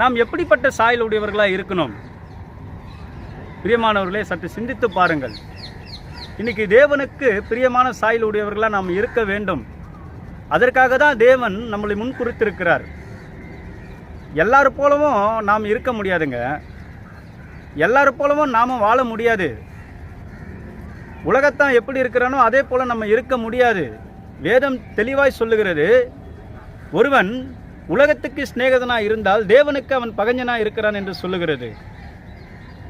நாம் எப்படிப்பட்ட சாயல் உடையவர்களாக இருக்கணும்? பிரியமானவர்களே சற்று சிந்தித்து பாருங்கள். இன்னைக்கு தேவனுக்கு பிரியமான சாயல் உடையவர்களாக நாம் இருக்க வேண்டும். அதற்காக தான் தேவன் நம்மளை முன் குறித்திருக்கிறார் எல்லாரும் போலவும் நாம் இருக்க முடியாதுங்க. எல்லாரு போலவும் நாம் வாழ முடியாது. உலகத்தான் எப்படி இருக்கிறானோ அதே போல் நம்ம இருக்க முடியாது. வேதம் தெளிவாய் சொல்லுகிறது ஒருவன் உலகத்துக்கு சிநேகிதனா இருந்தால் தேவனுக்கு அவன் பகஞ்சனா இருக்கிறான் என்று சொல்லுகிறது.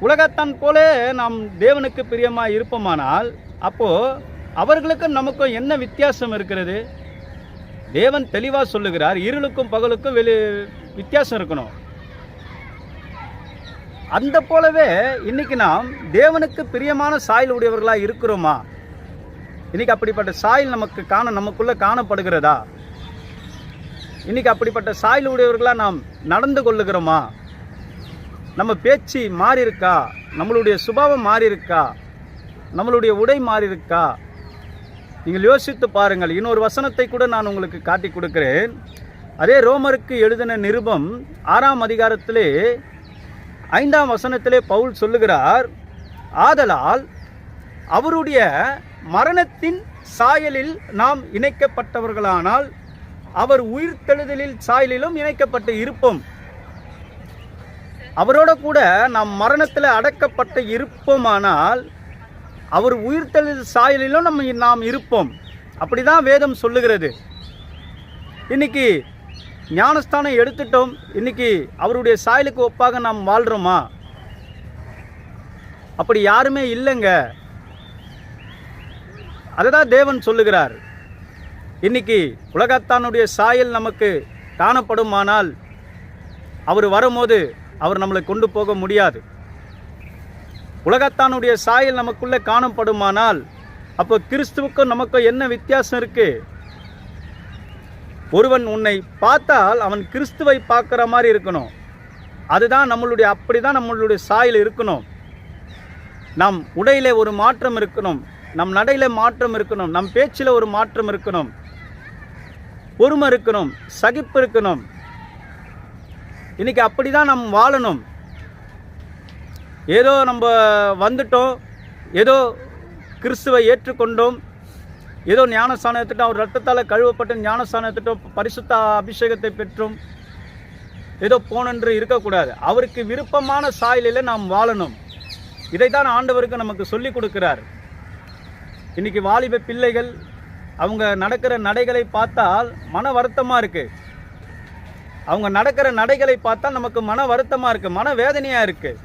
உலகத்தான் போல நாம் தேவனுக்கு பிரியமாக இருப்போமானால் அப்போ அவர்களுக்கும் நமக்கும் என்ன வித்தியாசம் இருக்கிறது? தேவன் தெளிவாக சொல்லுகிறார் இருளுக்கும் பகலுக்கும் வெளி வித்தியாசம் இருக்கணும். அந்த போலவே இன்னைக்கு நாம் தேவனுக்கு பிரியமான சாயல் உடையவர்களாக இருக்கிறோமா? இன்னைக்கு அப்படிப்பட்ட சாயல் நமக்கு காண நமக்குள்ளே காணப்படுகிறதா? இன்னைக்கு அப்படிப்பட்ட சாயல் உடையவர்களாக நாம் நடந்து கொள்ளுகிறோமா? நம்ம பேச்சு மாறி இருக்கா நம்மளுடைய சுபாவம் மாறி இருக்கா நம்மளுடைய உடை மாறி இருக்கா நீங்கள் யோசித்து பாருங்கள். இன்னொரு வசனத்தை கூட நான் உங்களுக்கு காட்டி கொடுக்கிறேன். அதே ரோமருக்கு எழுதின நிருபம் ஆறாம் அதிகாரத்திலே ஐந்தாம் வசனத்திலே பவுல் சொல்லுகிறார் ஆதலால் அவருடைய மரணத்தின் சாயலில் நாம் இணைக்கப்பட்டவர்களானால் அவர் உயிர்த்தெழுதலில் சாயலிலும் இணைக்கப்பட்டு இருப்போம். அவரோட கூட நாம் மரணத்தில் அடக்கப்பட்டு இருப்போமானால் அவர் உயிர்த்தெழுதல் சாயலிலும் நம்ம நாம் இருப்போம். அப்படிதான் வேதம் சொல்லுகிறது. இன்னைக்கு ஞானஸ்தானம் எடுத்துட்டோம். இன்னைக்கு அவருடைய சாயலுக்கு ஒப்பாக நாம் வாழ்கிறோமா அப்படி யாருமே இல்லைங்க. அதை தான் தேவன் சொல்லுகிறார். இன்னைக்கு உலகத்தானுடைய சாயல் நமக்கு காணப்படுமானால் அவர் வரும்போது அவர் நம்மளை கொண்டு போக முடியாது. உலகத்தானுடைய சாயல் நமக்குள்ளே காணப்படுமானால் அப்போ கிறிஸ்துவுக்கும் நமக்கும் என்ன வித்தியாசம் இருக்கு? ஒருவன் உன்னை பார்த்தால் அவன் கிறிஸ்துவை பார்க்குற மாதிரி இருக்கணும். அதுதான் நம்மளுடைய அப்படிதான் நம்மளுடைய சாயல் இருக்கணும். நம் உடையிலே ஒரு மாற்றம் இருக்கணும். நம் நடையில் மாற்றம் இருக்கணும். நம் பேச்சில் ஒரு மாற்றம் இருக்கணும். பொறுமை இருக்கணும் சகிப்பு இருக்கணும். இன்னைக்கு அப்படிதான் நாம் வாழணும். ஏதோ நம்ம வந்துட்டோம் ஏதோ கிறிஸ்துவை ஏற்றுக்கொண்டோம் ஏதோ ஞானஸ்தானம் எடுத்துட்டோம் அவர் ரத்தத்தால் கழுவப்பட்ட ஞானஸ்தானம் எடுத்துட்டோம் பரிசுத்த அபிஷேகத்தை பெற்றோம். ஏதோ போனென்று இருக்கக்கூடாது. அவருக்கு விருப்பமான சாயலில் நாம் வாழணும். இதைத்தான் ஆண்டவருக்கு நமக்கு சொல்லிக் கொடுக்கிறார். இன்றைக்கி வாலிப பிள்ளைகள் அவங்க நடக்கிற நடைகளை பார்த்தால் மன வருத்தமாக இருக்குது அவங்க நடக்கிற நடைகளை பார்த்தால் நமக்கு மன வருத்தமாக இருக்குது மன வேதனையாக இருக்குது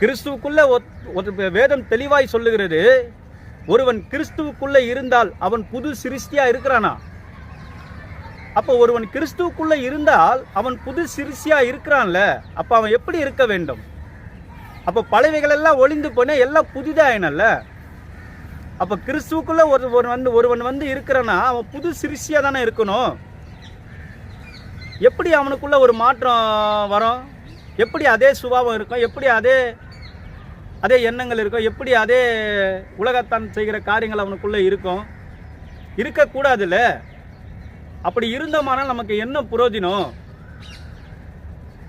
கிறிஸ்துவுக்குள்ளே ஒத்- ஒரு வேதம் தெளிவாய் சொல்லுகிறது ஒருவன் கிறிஸ்துவுக்குள்ளே இருந்தால் அவன் புது சிருஷ்டியாக இருக்கிறானா? அப்போ ஒருவன் கிறிஸ்துவுக்குள்ளே இருந்தால் அவன் புது சிருஷ்டியா இருக்கிறான்ல அப்போ அவன் எப்படி இருக்க வேண்டும்? அப்போ பழவைகளெல்லாம் எல்லாம் ஒளிந்து போனே எல்லாம் புதிதாயினல்ல? அப்போ கிறிஸ்துவுக்குள்ளே ஒரு ஒரு வந்து ஒருவன் வந்து இருக்கிறன்னா அவன் புது சிறிசியாக தானே இருக்கணும். எப்படி அவனுக்குள்ள ஒரு மாற்றம் வரும்? எப்படி அதே சுபாவம் இருக்கும்? எப்படி அதே அதே எண்ணங்கள் இருக்கும்? எப்படி அதே உலகத்தான் செய்கிற காரியங்கள் அவனுக்குள்ளே இருக்கும்? இருக்கக்கூடாதுல்ல? அப்படி இருந்தோமானால் நமக்கு என்ன புரோஜனம்?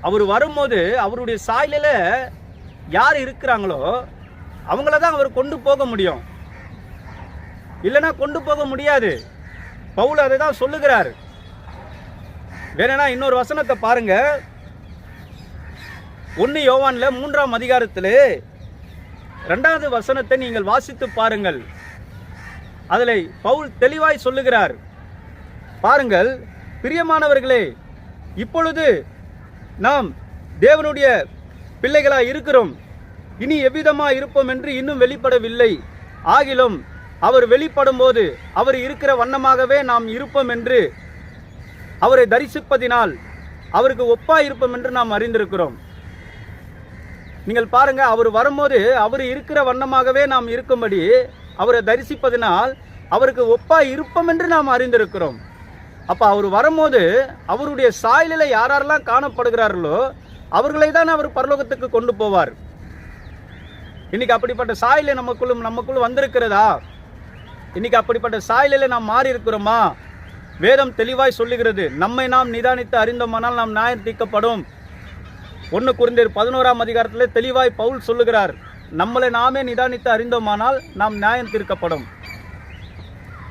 அவர் வரும்போது அவருடைய சாயலில் யார் இருக்கிறாங்களோ அவங்கள தான் அவர் கொண்டு போக முடியும். இல்லைன்னா கொண்டு போக முடியாது. பவுல் அதை தான் சொல்லுகிறார். வேணும்னா இன்னொரு வசனத்தை பாருங்க. ஒன்று யோவானில் மூன்றாம் அதிகாரத்தில் ரெண்டாவது வசனத்தை நீங்கள் வாசித்து பாருங்கள். அதில் பவுல் தெளிவாய் சொல்லுகிறார். பாருங்கள் பிரியமானவர்களே இப்பொழுது நாம் தேவனுடைய பிள்ளைகளாக இருக்கிறோம். இனி எவ்விதமாக இருப்போம் என்று இன்னும் வெளிப்படவில்லை. ஆகிலும் அவர் வெளிப்படும் போது அவர் இருக்கிற வண்ணமாகவே நாம் இருப்போம் என்று அவரை தரிசிப்பதினால் அவருக்கு ஒப்பா இருப்போம் என்று நாம் அறிந்திருக்கிறோம். நீங்கள் பாருங்க அவர் வரும்போது அவர் இருக்கிற வண்ணமாகவே நாம் இருக்கும்படி அவரை தரிசிப்பதினால் அவருக்கு ஒப்பா இருப்போம் என்று நாம் அறிந்திருக்கிறோம். அப்போ அவர் வரும்போது அவருடைய சாயலில் யாரெல்லாம் காணப்படுகிறார்களோ அவர்களை தான் அவர் பரலோகத்துக்கு கொண்டு போவார். இன்னைக்கு அப்படிப்பட்ட சாயலை நமக்குள்ளும் நமக்குள்ளும் வந்திருக்கிறதா? இன்னைக்கு அப்படிப்பட்ட சாயலில் நாம் மாறி இருக்கிறோமா வேதம் தெளிவாய் சொல்லுகிறது நம்மை நாம் நிதானித்து அறிந்தோமானால் நாம் நியாயம் தீர்க்கப்படும். ஒன்று குறைந்தர் பதினோராம் அதிகாரத்தில் தெளிவாய் பவுல் சொல்லுகிறார் நம்மளை நாமே நிதானித்து அறிந்தோமானால் நாம் நியாயம் தீர்க்கப்படும்.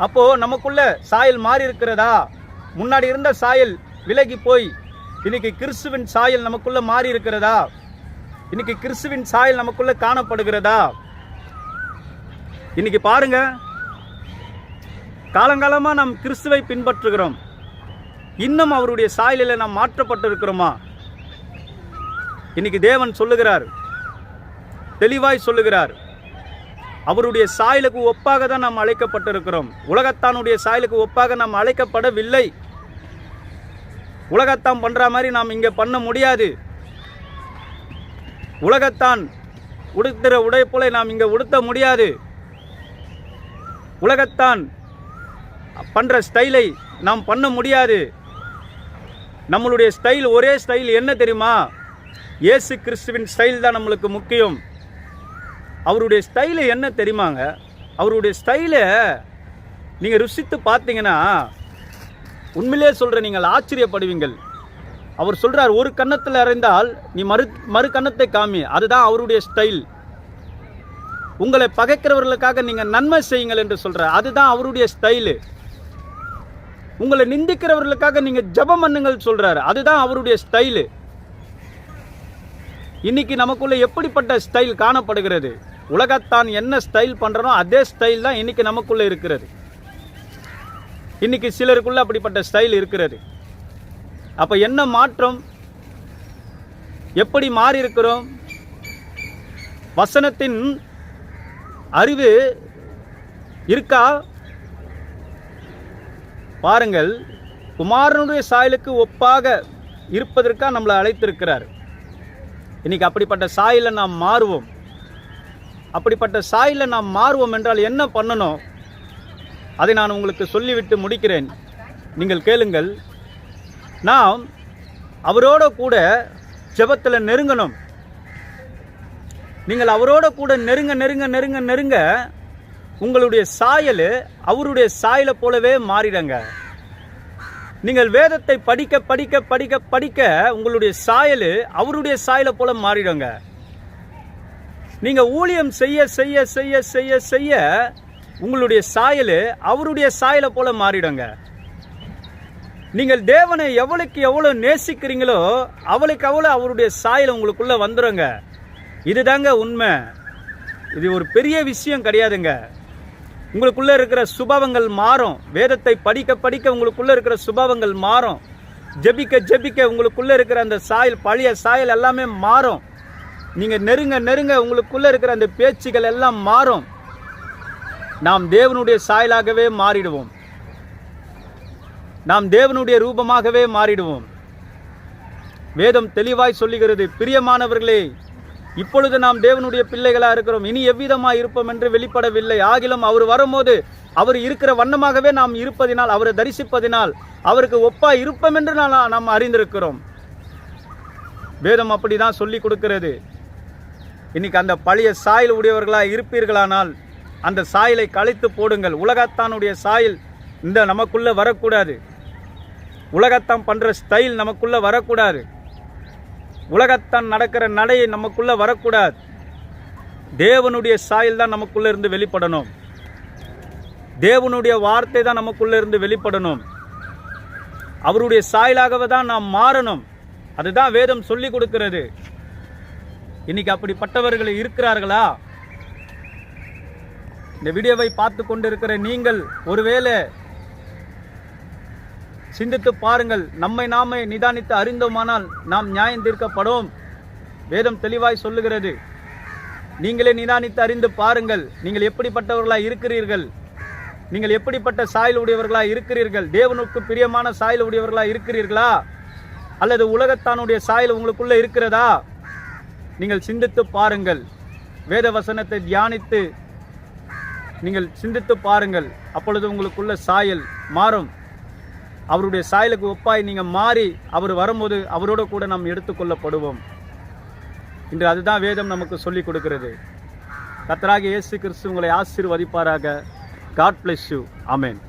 அப்போ நமக்குள்ள சாயல் மாறி இருக்கிறதா முன்னாடி இருந்த சாயல் விலகி போய் இன்னைக்கு கிறிஸ்துவின் சாயல் நமக்குள்ள மாறி இருக்கிறதா இன்னைக்கு கிறிஸ்துவின் சாயல் நமக்குள்ள காணப்படுகிறதா? இன்னைக்கு பாருங்க காலங்காலமாக நாம் கிறிஸ்துவை பின்பற்றுகிறோம். இன்னும் அவருடைய சாயலில் நாம் மாற்றப்பட்டிருக்கிறோமா? இன்னைக்கு தேவன் சொல்லுகிறார். தெளிவாய் சொல்லுகிறார். அவருடைய சாயலுக்கு ஒப்பாக தான் நாம் அழைக்கப்பட்டிருக்கிறோம். உலகத்தானுடைய சாயலுக்கு ஒப்பாக நாம் அழைக்கப்படவில்லை. உலகத்தான் பண்ணுற மாதிரி நாம் இங்கே பண்ண முடியாது. உலகத்தான் உடுத்துகிற உடைப்புலை நாம் இங்கே உடுத்த முடியாது. உலகத்தான் பண்ணுற ஸ்டைலை நாம் பண்ண முடியாது. நம்மளுடைய ஸ்டைல் ஒரே ஸ்டைல் என்ன தெரியுமா? இயேசு கிறிஸ்துவின் ஸ்டைல் தான் நம்மளுக்கு முக்கியம். அவருடைய ஸ்டைலு என்ன தெரியுமாங்க? அவருடைய ஸ்டைலை நீங்கள் ருசித்து பார்த்தீங்கன்னா உண்மையிலே சொல்கிற நீங்கள் ஆச்சரியப்படுவீங்கள். அவர் சொல்கிறார் ஒரு கன்னத்தில் அறைந்தால் நீ மறு மறு கன்னத்தை காமி. அதுதான் அவருடைய ஸ்டைல். உங்களை பகைக்கிறவர்களுக்காக நீங்கள் நன்மை செய்யுங்கள் என்று சொல்கிறார் அதுதான் அவருடைய ஸ்டைலு. உங்களை நிந்திக்கிறவர்களுக்காக நீங்கள் ஜபம் பண்ணுங்கள் சொல்றாரு. அதுதான் அவருடைய ஸ்டைலு. இன்னைக்கு நமக்குள்ள எப்படிப்பட்ட ஸ்டைல் காணப்படுகிறது? உலகத்தான் என்ன ஸ்டைல் பண்றனோ அதே ஸ்டைல் தான் இன்னைக்கு நமக்குள்ள இருக்கிறது. இன்னைக்கு சிலருக்குள்ள அப்படிப்பட்ட ஸ்டைல் இருக்கிறது. அப்ப என்ன மாற்றம்? எப்படி மாறி இருக்கிறோம் வசனத்தின் அறிவு இருக்கா? பாருங்கள் குமாரனுடைய சாயலுக்கு ஒப்பாக இருப்பதற்காக நம்மளை அழைத்திருக்கிறார். இன்னைக்கு அப்படிப்பட்ட சாயலை நாம் மாறுவோம். அப்படிப்பட்ட சாயில் நாம் மாறுவோம் என்றால் என்ன பண்ணணும்? அதை நான் உங்களுக்கு சொல்லிவிட்டு முடிக்கிறேன். நீங்கள் கேளுங்கள். நாம் அவரோட கூட ஜெபத்தில் நெருங்கணும். நீங்கள் அவரோட கூட நெருங்க நெருங்க நெருங்க நெருங்க உங்களுடைய சாயல் அவருடைய சாயலை போலவே மாறிடுங்க. நீங்கள் வேதத்தை படிக்க படிக்க படிக்க படிக்க உங்களுடைய சாயல் அவருடைய சாயலை போல மாறிடுங்க. நீங்கள் ஊழியம் செய்ய செய்ய செய்ய செய்ய செய்ய உங்களுடைய சாயல் அவருடைய சாயலை போல மாறிடுங்க. நீங்கள் தேவனை எவ்வளவுக்கு எவ்வளோ நேசிக்கிறீங்களோ அவளுக்கு அவ்வளோ அவருடைய சாயல் உங்களுக்குள்ளே வந்துடுங்க இதுதாங்க உண்மை. இது ஒரு பெரிய விஷயம் கிடையாதுங்க. உங்களுக்குள்ளே இருக்கிற சுபாவங்கள் மாறும். வேதத்தை படிக்க படிக்க உங்களுக்குள்ளே இருக்கிற சுபாவங்கள் மாறும். ஜெபிக்க ஜெபிக்க உங்களுக்குள்ளே இருக்கிற அந்த சாயல் பழைய சாயல் எல்லாமே மாறும். நீங்கள் நெருங்க நெருங்க உங்களுக்குள்ளே இருக்கிற அந்த பேச்சுகள் எல்லாம் மாறும். நாம் தேவனுடைய சாயலாகவே மாறிடுவோம். நாம் தேவனுடைய ரூபமாகவே மாறிடுவோம். வேதம் தெளிவாய் சொல்லுகிறது பிரியமானவர்களே இப்பொழுது நாம் தேவனுடைய பிள்ளைகளாக இருக்கிறோம். இனி எவ்விதமாக இருப்போம் என்று வெளிப்படவில்லை. ஆகிலும் அவர் வரும்போது அவர் இருக்கிற வண்ணமாகவே நாம் இருப்பதினால் அவரை தரிசிப்பதினால் அவருக்கு ஒப்பா இருப்போம் என்று நான் நாம் அறிந்திருக்கிறோம். வேதம் அப்படி தான் சொல்லி கொடுக்கிறது. இன்னைக்கு அந்த பழைய சாயல் உடையவர்களாக இருப்பீர்களானால் அந்த சாயலை கழித்து போடுங்கள். உலகத்தானுடைய சாயல் இந்த நமக்குள்ளே வரக்கூடாது. உலகத்தான் பண்ணுற ஸ்டைல் நமக்குள்ளே வரக்கூடாது. உலகத்தான் நடக்கிற நடையை நமக்குள்ளே வரக்கூடாது. தேவனுடைய சாயல் தான் நமக்குள்ளே இருந்து வெளிப்படணும். தேவனுடைய வார்த்தை தான் நமக்குள்ளே இருந்து வெளிப்படணும். அவருடைய சாயலாகவே தான் நாம் மாறணும். அதுதான் வேதம் சொல்லி கொடுக்கிறது. இன்னைக்கு அப்படிப்பட்டவர்கள் இருக்கிறார்களா? இந்த வீடியோவை பார்த்து கொண்டிருக்கிற நீங்கள் ஒருவேளை சிந்தித்து பாருங்கள். நம்மை நாமே நிதானித்து அறிந்தோமானால் நாம் நியாயம் தீர்க்கப்படும் வேதம் தெளிவாய் சொல்லுகிறது. நீங்களே நிதானித்து அறிந்து பாருங்கள். நீங்கள் எப்படிப்பட்டவர்களாக இருக்கிறீர்கள்? நீங்கள் எப்படிப்பட்ட சாயல் உடையவர்களாக இருக்கிறீர்கள்? தேவனுக்கு பிரியமான சாயல் உடையவர்களாக இருக்கிறீர்களா? அல்லது உலகத்தானுடைய சாயல் உங்களுக்குள்ளே இருக்கிறதா? நீங்கள் சிந்தித்து பாருங்கள். வேத வசனத்தை தியானித்து நீங்கள் சிந்தித்து பாருங்கள். அப்பொழுது உங்களுக்குள்ள சாயல் மாறும். அவருடைய சாயலுக்கு ஒப்பாய் நீங்கள் மாறி அவர் வரும்போது அவரோட கூட நாம் எடுத்துக்கொள்ளப்படுவோம். இன்று அதுதான் வேதம் நமக்கு சொல்லிக் கொடுக்கிறது. கத்தராக இயேசு கிறிஸ்து உங்களை ஆசீர்வதிப்பாராக. God bless you amen